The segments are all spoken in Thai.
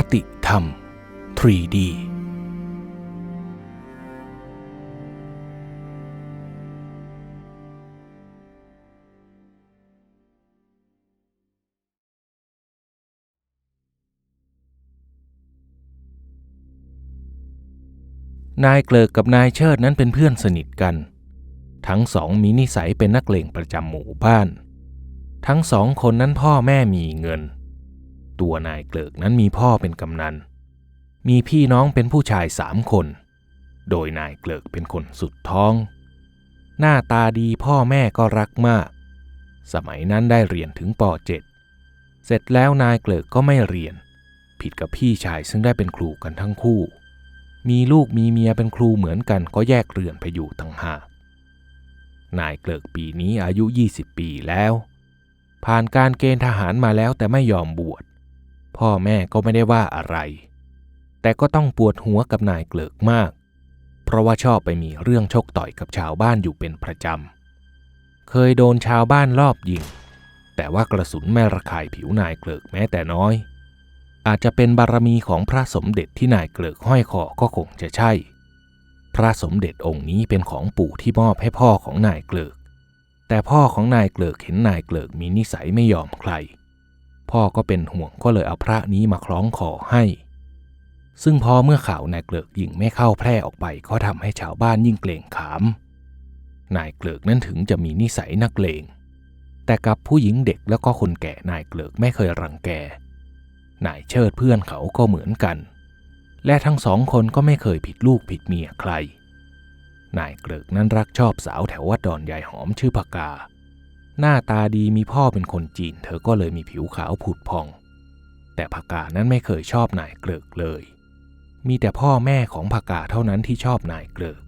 คติธรรม 3D นายเกลิกกับนายเชิดนั้นเป็นเพื่อนสนิทกัน ทั้งสองมีนิสัยเป็นนักเลงประจำหมู่บ้าน ทั้งสองคนนั้นพ่อแม่มีเงิน ตัวนายเกลิกนั้นมีพ่อเป็นกำนัน มีพี่น้องเป็นผู้ชายสามคน โดยนายเกลิกเป็นคนสุดท้อง หน้าตาดีพ่อแม่ก็รักมาก สมัยนั้นได้เรียนถึงป .7 เสร็จแล้วนายเกลิกก็ไม่เรียน ผิดกับพี่ชายซึ่งได้เป็นครูกันทั้งคู่ มีลูกมีเมียเป็นครูเหมือนกันก็แยกเรือนไปอยู่ต่างหากนายเกลิกปีนี้อายุ 20 ปีแล้ว ผ่านการเกณฑ์ทหารมาแล้วแต่ไม่ยอมบวช พ่อแม่ก็ไม่ได้ว่าอะไร แต่ก็ต้องปวดหัวกับนายเกลิกมาก เพราะว่าชอบไปมีเรื่องชกต่อยกับชาวบ้านอยู่เป็นประจำ เคยโดนชาวบ้านลอบยิง แต่ว่ากระสุนไม่ระคายผิวนายเกลิกแม้แต่น้อย อาจจะเป็นบารมีของพระสมเด็จที่นายเกลิกห้อยคอก็คงจะใช่ พระสมเด็จองค์นี้เป็นของปู่ที่มอบให้พ่อของนายเกลิกแต่พ่อของนายเกลิกเห็นนายเกลิกมีนิสัยไม่ยอมใคร พ่อก็เป็นห่วงก็เลยเอาพระนี้มาคล้องคอให้ ซึ่งพอเมื่อข่าวนายเกลิกยิงไม่เข้าแพร่ออกไปก็ทำให้ชาวบ้านยิ่งเกรงขาม นายเกลิกนั้นถึงจะมีนิสัยนักเลง แต่กับผู้หญิงเด็กแล้วก็คนแก่นายเกลิกไม่เคยรังแก นายเชิดเพื่อนเขาก็เหมือนกัน และทั้งสองคนก็ไม่เคยผิดลูกผิดเมียใคร นายเกลิกนั้นรักชอบสาวแถววัดดอนยายหอมชื่อพกา หน้าตาดีมีพ่อเป็นคนจีน เธอก็เลยมีผิวขาวผุดพอง แต่พกานั้นไม่เคยชอบนายเกลิกเลย มีแต่พ่อแม่ของพกาเท่านั้นที่ชอบนายเกลิก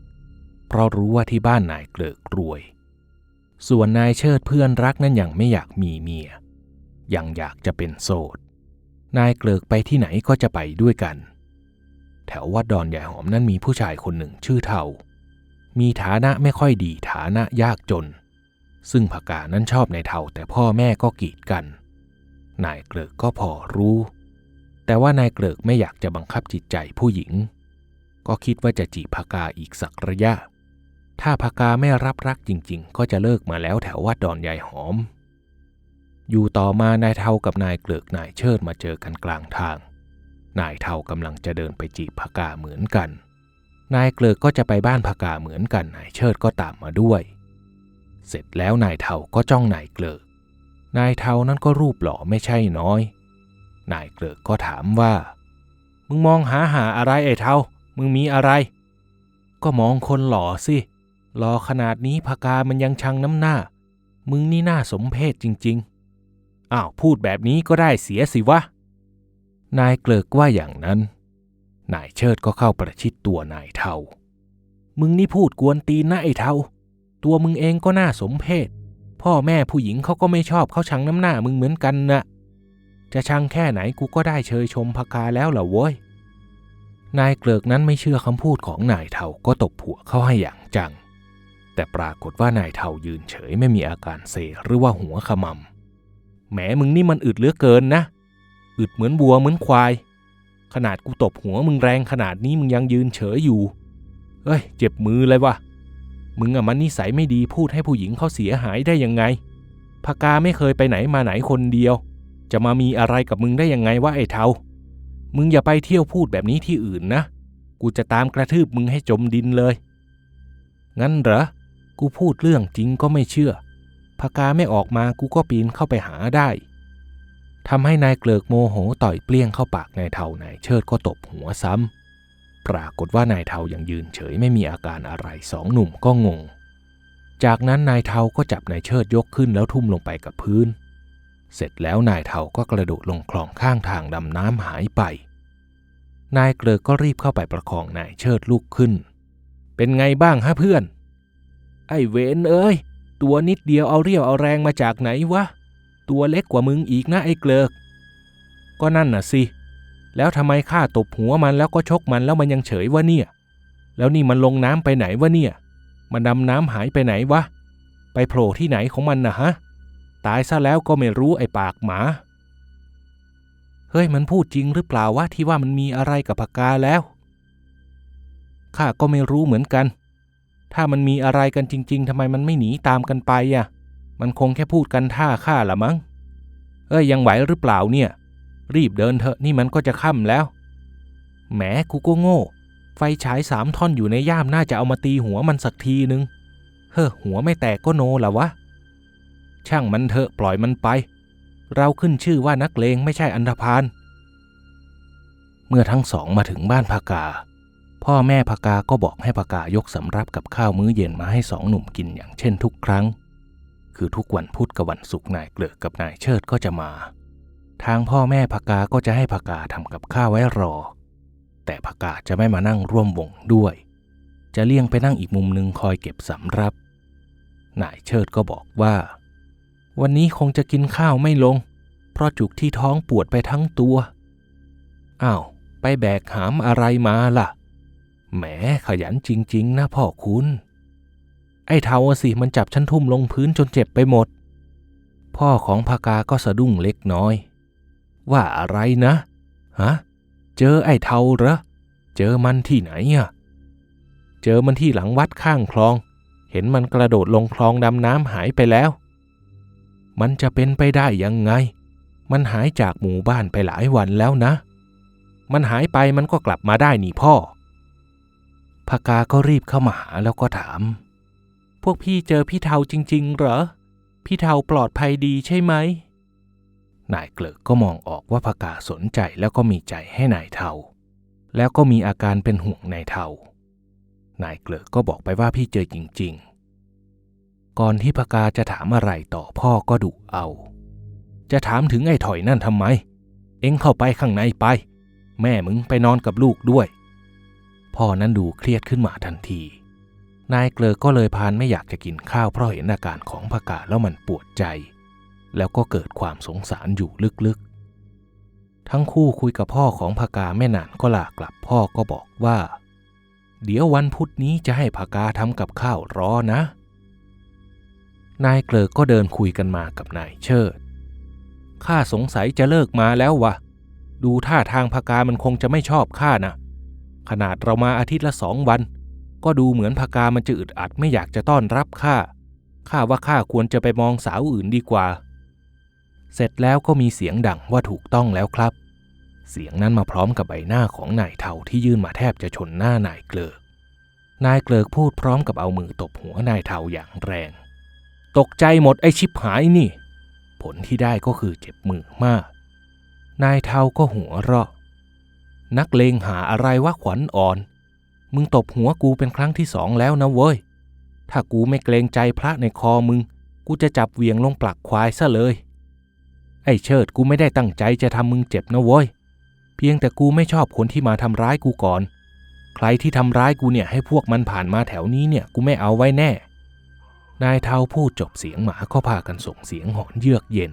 เพราะรู้ว่าที่บ้านนายเกลิกรวย ส่วนนายเชิดเพื่อนรักนั้นยังไม่อยากมีเมีย ยังอยากจะเป็นโสด นายเกลิกไปที่ไหนก็จะไปด้วยกัน แถววัดดอนใหญ่หอมนั้นมีผู้ชายคนหนึ่งชื่อเทามีฐานะไม่ค่อยดีฐานะยากจน ซึ่งพกานั้นชอบในเทาแต่พ่อแม่ก็กีดกัน นายเกลิกก็พอรู้ แต่ว่านายเกลิกไม่อยากจะบังคับจิตใจผู้หญิง ก็คิดว่าจะจีบพกาอีกสักระยะ ถ้าพกาไม่รับรักจริง ๆ ก็จะเลิกมาแล้วแถววัดดอนใหญ่หอม อยู่ต่อมานายเทากับนายเกลิกนายเชิดมาเจอกันกลางทาง นายเทากำลังจะเดินไปจีบพกาเหมือนกัน นายเกลิกก็จะไปบ้านพกาเหมือนกันนายเชิดก็ตามมาด้วย เสร็จแล้วนายเทาก็จ้องนายเกลิกนายเทานั้นก็รูปหล่อไม่ใช่น้อย นายเกลิกก็ถามว่า มึงมองหาหาอะไรไอ้เทา มึงมีอะไร ก็มองคนหล่อสิ หล่อขนาดนี้พกามันยังชังน้ำหน้า มึงนี่น่าสมเพชจริง ๆ อ้าวพูดแบบนี้ก็ได้เสียสิวะ นายเกลิกว่าอย่างนั้น นายเชิดก็เข้าประชิดตัวนายเทา มึงนี่พูดกวนตีนนะไอ้เทา ตัวมึงเองก็น่าสมเพชพ่อแม่ผู้หญิงเขาก็ไม่ชอบเขาชังน้ำหน้ามึงเหมือนกันนะจะชังแค่ไหนกูก็ได้เชยชมพกาแล้วล่ะโว้ย นายเกลิกนั้นไม่เชื่อคำพูดของนายเทาก็ตบผัวเข้าให้อย่างจัง แต่ปรากฏว่านายเทายืนเฉยไม่มีอาการเซหรือว่าหัวขมำแหมมึงนี่มันอึดเหลือเกินนะ อึดเหมือนบัวเหมือนควาย ขนาดกูตบหัวมึงแรงขนาดนี้มึงยังยืนเฉยอยู่ เอ้ย เจ็บมือเลยวะ มึงอะมันนิสัยไม่ดีพูดให้ผู้หญิงเขาเสียหายได้ยังไงพกาไม่เคยไปไหนมาไหนคนเดียว จะมามีอะไรกับมึงได้ยังไงวะไอ้เทา มึงอย่าไปเที่ยวพูดแบบนี้ที่อื่นนะ กูจะตามกระทืบมึงให้จมดินเลย งั้นเหรอ กูพูดเรื่องจริงก็ไม่เชื่อพกาไม่ออกมากูก็ปีนเข้าไปหาได้ทำให้นายเกลิกโมโหต่อยเปลี่ยงเข้าปากนายเทานายเชิดก็ตบหัวซ้ำ ปรากฏว่านายเทายังยืนเฉยไม่มีอาการอะไรสองหนุ่มก็งง จากนั้นนายเทาก็จับนายเชิดยกขึ้นแล้วทุ่มลงไปกับพื้น เสร็จแล้วนายเทาก็กระโดดลงคลองข้างทางดำน้ำหายไป นายเกลิกก็รีบเข้าไปประคองนายเชิดลุกขึ้น เป็นไงบ้างฮะเพื่อน ไอ้เวนเอ้ยตัวนิดเดียวเอาเรี่ยวเอาแรงมาจากไหนวะ ตัวเล็กกว่ามึงอีกนะไอ้เกลิกก็นั่นน่ะสิ แล้วทำไมข้าตบหัวมันแล้วก็ชกมันแล้วมันยังเฉยวะเนี่ย แล้วนี่มันลงน้ำไปไหนวะเนี่ย มันดำน้ำหายไปไหนวะ ไปโผล่ที่ไหนของมันนะฮะ ตายซะแล้วก็ไม่รู้ไอ้ปากหมา เฮ้ยมันพูดจริงหรือเปล่าวะที่ว่ามันมีอะไรกับพกาแล้ว ข้าก็ไม่รู้เหมือนกัน ถ้ามันมีอะไรกันจริง ๆทำไมมันไม่หนีตามกันไปอะ มันคงแค่พูดกันท่าข้าละมั้ง เอ้ยยังไหวหรือเปล่าเนี่ย รีบเดินเถอะนี่มันก็จะค่ำแล้ว แหมกูก็โง่ ไฟฉายสามท่อนอยู่ในย่ามน่าจะเอามาตีหัวมันสักทีนึง เฮ้อหัวไม่แตกก็โนละวะ ช่างมันเถอะปล่อยมันไป เราขึ้นชื่อว่านักเลงไม่ใช่อันธพาล เมื่อทั้งสองมาถึงบ้านพากา พ่อแม่พากาก็บอกให้พากายกสำรับกับข้าวมื้อเย็นมาให้สองหนุ่มกินอย่างเช่นทุกครั้ง คือทุกวันพุธกับวันศุกร์นายเกลือกกับนายเชิดก็จะมา ทางพ่อแม่พากาก็จะให้พากาทำกับข้าวไว้รอ แต่พากาจะไม่มานั่งร่วมวงด้วย จะเลี่ยงไปนั่งอีกมุมหนึ่งคอยเก็บสำรับ นายเชิดก็บอกว่า วันนี้คงจะกินข้าวไม่ลง เพราะจุกที่ท้องปวดไปทั้งตัว อ้าว ไปแบกหามอะไรมาล่ะ แหมขยันจริง ๆ นะพ่อคุณ ไอ้เทาสิมันจับฉันทุ่มลงพื้นจนเจ็บไปหมด พ่อของพากาก็สะดุ้งเล็กน้อย ว่าอะไรนะฮะเจอไอ้เทาเหรอเจอมันที่ไหนอะเจอมันที่หลังวัดข้างคลอง เห็นมันกระโดดลงคลองดำน้ำหายไปแล้ว มันจะเป็นไปได้ยังไง มันหายจากหมู่บ้านไปหลายวันแล้วนะ มันหายไปมันก็กลับมาได้นี่พ่อพากาก็รีบเข้ามาหาแล้วก็ถาม พวกพี่เจอพี่เทาจริง ๆ เหรอ พี่เทาปลอดภัยดีใช่ไหม นายเกลิกก็มองออกว่าพกาสนใจแล้วก็มีใจให้นายเทา แล้วก็มีอาการเป็นห่วงนายเทา นายเกลิกก็บอกไปว่าพี่เจอจริง ๆ ก่อนที่พกาจะถามอะไรต่อพ่อก็ดุเอา จะถามถึงไอ้ถอยนั่นทำไม เอ็งเข้าไปข้างในไป แม่มึงไปนอนกับลูกด้วย พ่อนั้นดูเครียดขึ้นมาทันที นายเกลอก็เลยพานไม่อยากจะกินข้าวเพราะเห็นอาการของพกาแล้วมันปวดใจ แล้วก็เกิดความสงสารอยู่ลึกๆ ทั้งคู่คุยกับพ่อของพากาไม่นานก็ลากลับพ่อก็บอกว่า เดี๋ยววันพุธนี้จะให้พากาทำกับข้าวรอนะ นายเกลอก็เดินคุยกันมากับนายเชิด ข้าสงสัยจะเลิกมาแล้ววะ ดูท่าทางพากามันคงจะไม่ชอบข้านะขนาดเรามาอาทิตย์ละสองวัน ก็ดูเหมือนพากามันจะอึดอัดไม่อยากจะต้อนรับข้า ข้าว่าข้าควรจะไปมองสาวอื่นดีกว่า เสร็จแล้วก็มีเสียงดังว่าถูกต้องแล้วครับ เสียงนั้นมาพร้อมกับใบหน้าของนายเทาที่ยื่นมาแทบจะชนหน้านายเกลิก นายเกลิกพูดพร้อมกับเอามือตบหัวนายเทาอย่างแรง ตกใจหมดไอชิบหายนี่ ผลที่ได้ก็คือเจ็บมือมาก นายเทาก็หัวเราะ นักเลงหาอะไรว่าขวัญอ่อน มึงตบหัวกูเป็นครั้งที่สองแล้วนะเว้ย ถ้ากูไม่เกรงใจพระในคอมึง กูจะจับเวียงลงปลักควายซะเลย ไอ้เชิดกูไม่ได้ตั้งใจจะทำมึงเจ็บนะเว้ย เพียงแต่กูไม่ชอบคนที่มาทำร้ายกูก่อน ใครที่ทำร้ายกูเนี่ยให้พวกมันผ่านมาแถวนี้เนี่ยกูไม่เอาไว้แน่ นายเทาพูดจบเสียงหมาก็พากันส่งเสียงหอนเยือกเย็น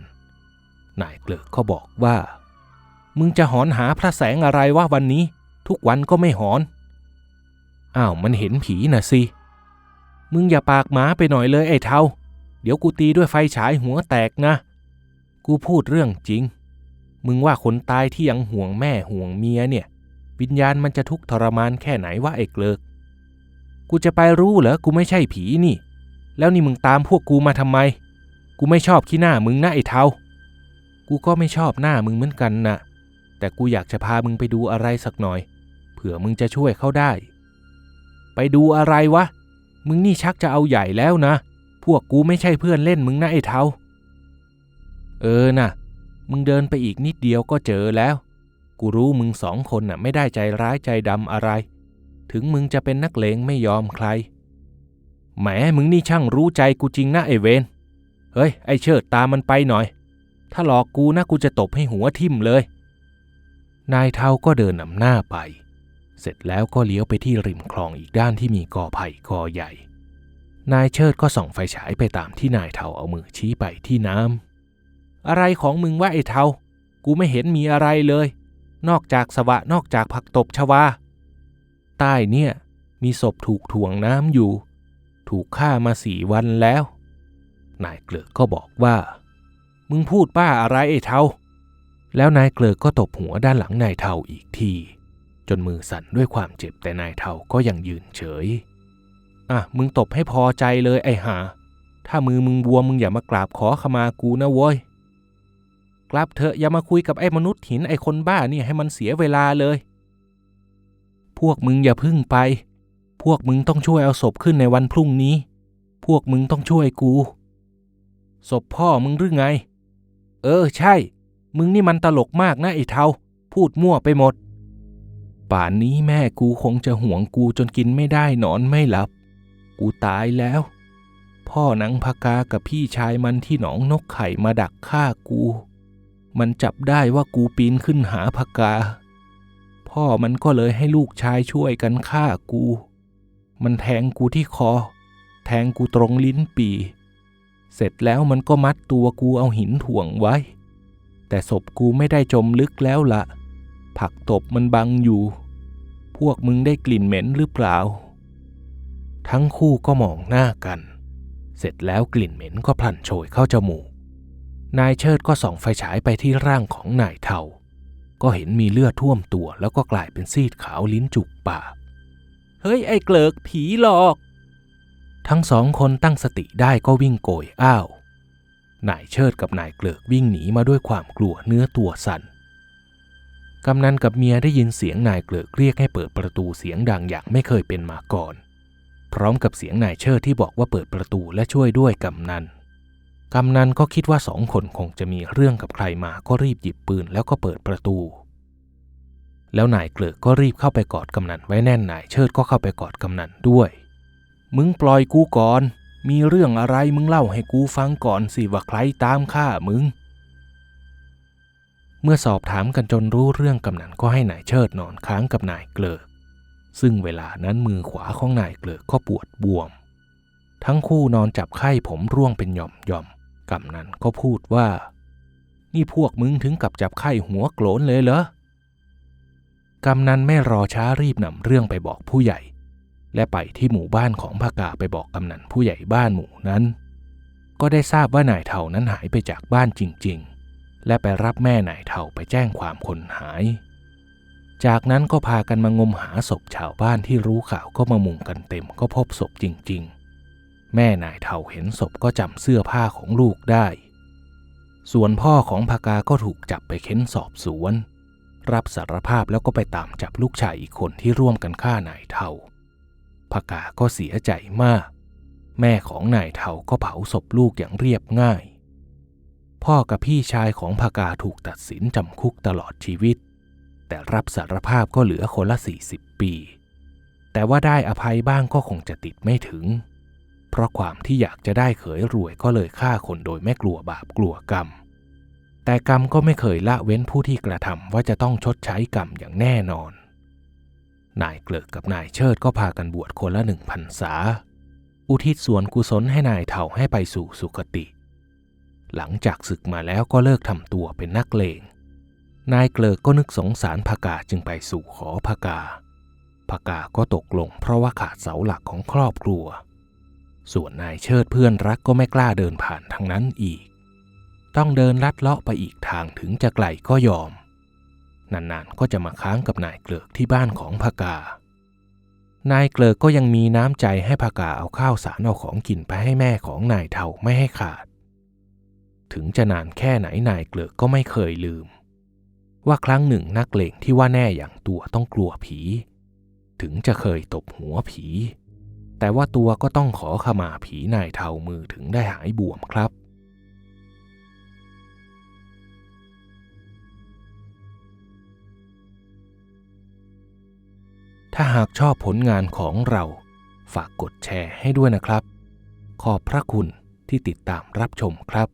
นายเกลิกก็บอกว่า มึงจะหอนหาพระแสงอะไรวะวันนี้ ทุกวันก็ไม่หอน อ้าวมันเห็นผีน่ะสิ มึงอย่าปากหมาไปหน่อยเลยไอ้เทาเดี๋ยวกูตีด้วยไฟฉายหัวแตกนะ กูพูดเรื่องจริง มึงว่าคนตายที่ยังห่วงแม่ห่วงเมียเนี่ย วิญญาณมันจะทุกข์ทรมานแค่ไหนวะไอ้เกลิก กูจะไปรู้เหรอ กูไม่ใช่ผีนี่ แล้วนี่มึงตามพวกกูมาทำไม กูไม่ชอบขี้หน้ามึงนะไอ้เทากูก็ไม่ชอบหน้ามึงเหมือนกันนะแต่กูอยากจะพามึงไปดูอะไรสักหน่อย เผื่อมึงจะช่วยเขาได้ ไปดูอะไรวะ มึงนี่ชักจะเอาใหญ่แล้วนะ พวกกูไม่ใช่เพื่อนเล่นมึงนะไอ้เทา เออนะมึงเดินไปอีกนิดเดียวก็เจอแล้ว กูรู้มึงสองคนน่ะไม่ได้ใจร้ายใจดำอะไร ถึงมึงจะเป็นนักเลงไม่ยอมใคร แหมมึงนี่ช่างรู้ใจกูจริงนะไอเวนเฮ้ย ไอเชิดตามมันไปหน่อย ถ้าหลอกกูนะกูจะตบให้หัวทิ่มเลย นายเทาก็เดินนำหน้าไป เสร็จแล้วก็เลี้ยวไปที่ริมคลองอีกด้านที่มีกอไผ่กอใหญ่ นายเชิดก็ส่องไฟฉายไปตามที่นายเทาเอามือชี้ไปที่น้ำ อะไรของมึงว่าไอ้เทา กูไม่เห็นมีอะไรเลย นอกจากสวะนอกจากผักตบชวา ใต้เนี่ย มีศพถูกถ่วงน้ำอยู่ ถูกฆ่ามาสี่วันแล้ว นายเกลือกก็บอกว่า มึงพูดป้าอะไรไอ้เทา แล้วนายเกลิกก็ตบหัวด้านหลังนายเทาอีกที จนมือสั่นด้วยความเจ็บแต่นายเทาก็ยังยืนเฉย อะมึงตบให้พอใจเลยไอ้หาถ้ามือมึงบวมมึงอย่ามากราบขอขมากูนะโว้ย กลับเถอะอย่ามาคุยกับไอ้มนุษย์หินไอ้คนบ้านี่ให้มันเสียเวลาเลย พวกมึงอย่าพึ่งไป พวกมึงต้องช่วยเอาศพขึ้นในวันพรุ่งนี้ พวกมึงต้องช่วยกู ศพพ่อมึงหรือไง เออใช่ มึงนี่มันตลกมากนะไอ้เทาพูดมั่วไปหมด ป่านนี้แม่กูคงจะห่วงกูจนกินไม่ได้นอนไม่หลับ กูตายแล้ว พ่อนังพกากับพี่ชายมันที่หนองนกไข่มาดักฆ่ากู มันจับได้ว่ากูปีนขึ้นหาพกา พ่อมันก็เลยให้ลูกชายช่วยกันฆ่ากู มันแทงกูที่คอ แทงกูตรงลิ้นปีเสร็จแล้วมันก็มัดตัวกูเอาหินถ่วงไว้ แต่ศพกูไม่ได้จมลึกแล้วละ ผักตบมันบังอยู่ พวกมึงได้กลิ่นเหม็นหรือเปล่า ทั้งคู่ก็มองหน้ากัน เสร็จแล้วกลิ่นเหม็นก็พลันโชยเข้าจมูก นายเชิดก็ส่องไฟฉายไปที่ร่างของนายเทา ก็เห็นมีเลือดท่วมตัวแล้วก็กลายเป็นซีดขาวลิ้นจุกปาก เฮ้ย ไอ้เกลิกผีหลอก ทั้งสองคนตั้งสติได้ก็วิ่งโกยอ้าว นายเชิดกับนายเกลิกวิ่งหนีมาด้วยความกลัวเนื้อตัวสั่นกำนันกับเมียได้ยินเสียงนายเกลิกเรียกให้เปิดประตูเสียงดังอย่างไม่เคยเป็นมาก่อน พร้อมกับเสียงนายเชิดที่บอกว่าเปิดประตูและช่วยด้วยกำนัน กำนันก็คิดว่าสองคนคงจะมีเรื่องกับใครมาก็รีบหยิบปืนแล้วก็เปิดประตู แล้วนายเกลิกก็รีบเข้าไปกอดกำนันไว้แน่นนายเชิดก็เข้าไปกอดกำนันด้วย มึงปล่อยกูก่อน มีเรื่องอะไรมึงเล่าให้กูฟังก่อนสิว่าใครตามฆ่ามึง เมื่อสอบถามกันจนรู้เรื่องกำนันก็ให้นายเชิดนอนค้างกับนายเกลิกซึ่งเวลานั้นมือขวาของนายเกลิกก็ปวดบวม ทั้งคู่นอนจับไข้ผมร่วงเป็นหย่อมหย่อม กำนันก็พูดว่า นี่พวกมึงถึงกับจับไข้หัวโกรนเลยเหรอกำนันไม่รอช้ารีบนำเรื่องไปบอกผู้ใหญ่ และไปที่หมู่บ้านของพากาไปบอกกำนันผู้ใหญ่บ้านหมู่นั้น ก็ได้ทราบว่านายเท่านั้นหายไปจากบ้านจริง ๆ และไปรับแม่นายเท่าไปแจ้งความคนหาย จากนั้นก็พากันมางมหาศพชาวบ้านที่รู้ข่าวก็มามุงกันเต็มก็พบศพจริง ๆ แม่นายเท่าเห็นศพก็จำเสื้อผ้าของลูกได้ ส่วนพ่อของพากาก็ถูกจับไปเค้นสอบสวน รับสารภาพแล้วก็ไปตามจับลูกชายอีกคนที่ร่วมกันฆ่านายเท่าพากาก็เสียใจมาก แม่ของนายเท่าก็เผาศพลูกอย่างเรียบง่าย พ่อกับพี่ชายของพากาถูกตัดสินจำคุกตลอดชีวิต แต่รับสารภาพก็เหลือคนละ 40 ปี แต่ว่าได้อภัยบ้างก็คงจะติดไม่ถึง เพราะความที่อยากจะได้เขยรวยก็เลยฆ่าคนโดยไม่กลัวบาปกลัวกรรม แต่กรรมก็ไม่เคยละเว้นผู้ที่กระทำว่าจะต้องชดใช้กรรมอย่างแน่นอน นายเกลิกกับนายเชิดก็พากันบวชคนละหนึ่งพันษา อุทิศส่วนกุศลให้นายเถ่าให้ไปสู่สุคติ หลังจากศึกมาแล้วก็เลิกทำตัวเป็นนักเลง นายเกลิกก็นึกสงสารพกาจึงไปสู่ขอพกาพกาก็ตกลงเพราะว่าขาดเสาหลักของครอบครัว ส่วนนายเชิดเพื่อนรักก็ไม่กล้าเดินผ่านทางนั้นอีก ต้องเดินลัดเลาะไปอีกทางถึงจะไกลก็ยอม นานๆก็จะมาค้างกับนายเกลิกที่บ้านของพกา นายเกลิกก็ยังมีน้ำใจให้พกาเอาข้าวสารเอาของกินไปให้แม่ของนายเทาไม่ให้ขาด ถึงจะนานแค่ไหนนายเกลิกก็ไม่เคยลืม ว่าครั้งหนึ่งนักเลงที่ว่าแน่อย่างตัวต้องกลัวผี ถึงจะเคยตบหัวผี แต่ว่าตัวก็ต้องขอขมาผีนายเทามือถึงได้หายบวมครับ ถ้าหากชอบผลงานของเราฝากกดแชร์ให้ด้วยนะครับ ขอบพระคุณที่ติดตามรับชมครับ